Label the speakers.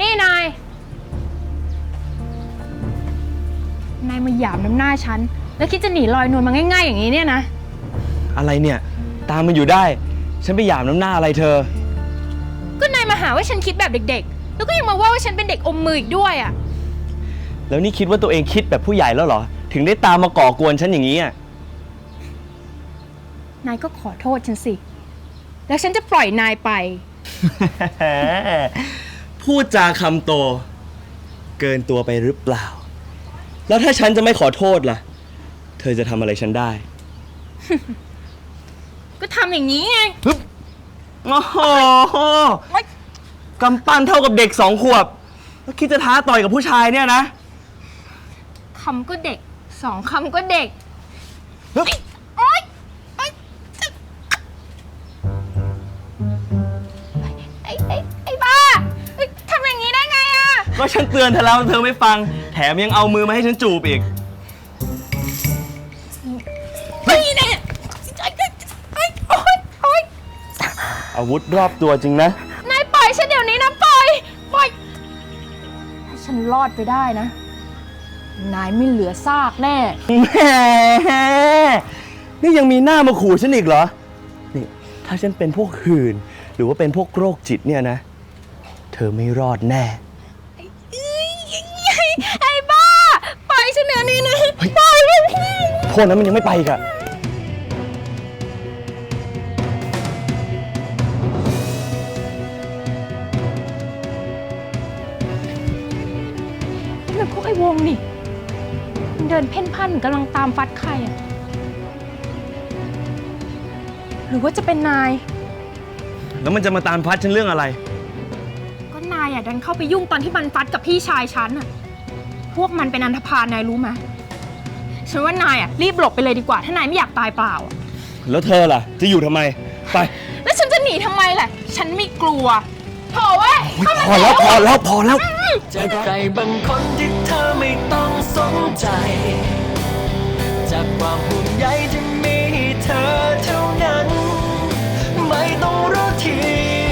Speaker 1: นี่นาย นายมาหยามน้ำหน้าฉัน แล้วคิดจะหนีลอยนวลมาง่าย ๆ อย่างนี้เนี่ยนะ
Speaker 2: อะไรเนี่ย ตามมันอยู่ได้ ฉันไปหยามน้ำหน้าอะไรเธอ
Speaker 1: ก็นายมาหาว่าฉันคิดแบบเด็ก ๆ แล้วก็ยังมาว่าว่าฉันเป็นเด็กอมมืออีกด้วยอะ
Speaker 2: แล้วนี่คิดว่าตัวเองคิดแบบผู้ใหญ่แล้วเหรอ ถึงได้ตามมาก่อกวนฉันอย่างนี้อะ
Speaker 1: นายก็ขอโทษฉันสิ แล้วฉันจะปล่อยนายไป
Speaker 2: พูดจาคำโต เกินตัวไปหรือเปล่า แล้วถ้าฉันจะไม่ขอโทษล่ะ เธอจะทำอะไรฉันได้
Speaker 1: ก็ทำอย่างนี้ไง
Speaker 2: โอ้โหกำปั้นเท่ากับเด็กสองขวบ แล้วคิดจะท้าต่อยกับผู้ชายเนี่ยนะ
Speaker 1: คำก็เด็ก สองคำก็เด็ก
Speaker 2: ฮึบ ก็ฉันเตือนเธอแล้วเธอไม่ฟัง แถมยังเอามือมาให้ฉันจูบอีก
Speaker 1: นี่แน่ไอ้ไอ้โอ๊ยโอ๊ย
Speaker 2: อาวุธรอบตัวจริงนะ
Speaker 1: นายปล่อยฉันเดี๋ยวนี้นะปล่อยปล่อยถ้าฉันรอดไปได้นะ นายไม่เหลือซากแน่
Speaker 2: แหมนี่ยังมีหน้ามาขู่ฉันอีกเหรอ นี่ ถ้าฉันเป็นพวกหื่น หรือว่าเป็นพวกโรคจิตเนี่ยนะ เธอไม่รอดแน่
Speaker 1: ไอ้บ้า ปล่อยฉันเดี๋ยวนี้นะปล่อยเลย พี่
Speaker 2: โทษนะมันยังไม่ไปอีกอะ
Speaker 1: นี่มันพวกไอ้วงนี่ มันเดินเพ่นพ่านเหมือนกำลังตามฟัดใครอะหรือว่าจะเป็นนาย
Speaker 2: แล้วมันจะมาตามพัดฉันเรื่องอะไร
Speaker 1: ก็นายอะดันเข้าไปยุ่งตอนที่มันฟัดกับพี่ชายฉันอะ พวกมันเป็นอันธพาลนายรู้ไหม ฉันว่านายอะรีบหลบไปเลยดีกว่า ถ้านายไม่อยากตายเปล่า
Speaker 2: แล้วเธอล่ะ จะอยู่ทำไม ไป
Speaker 1: แล้วฉันจะหนีทำไมล่ะ ฉันไม่กลัวพอเว้ย
Speaker 2: พอแล้วพอแล้วพอแล้ว
Speaker 3: จะใครบางคนที่เธอไม่ต้องสนใจ จากความห่วงใยที่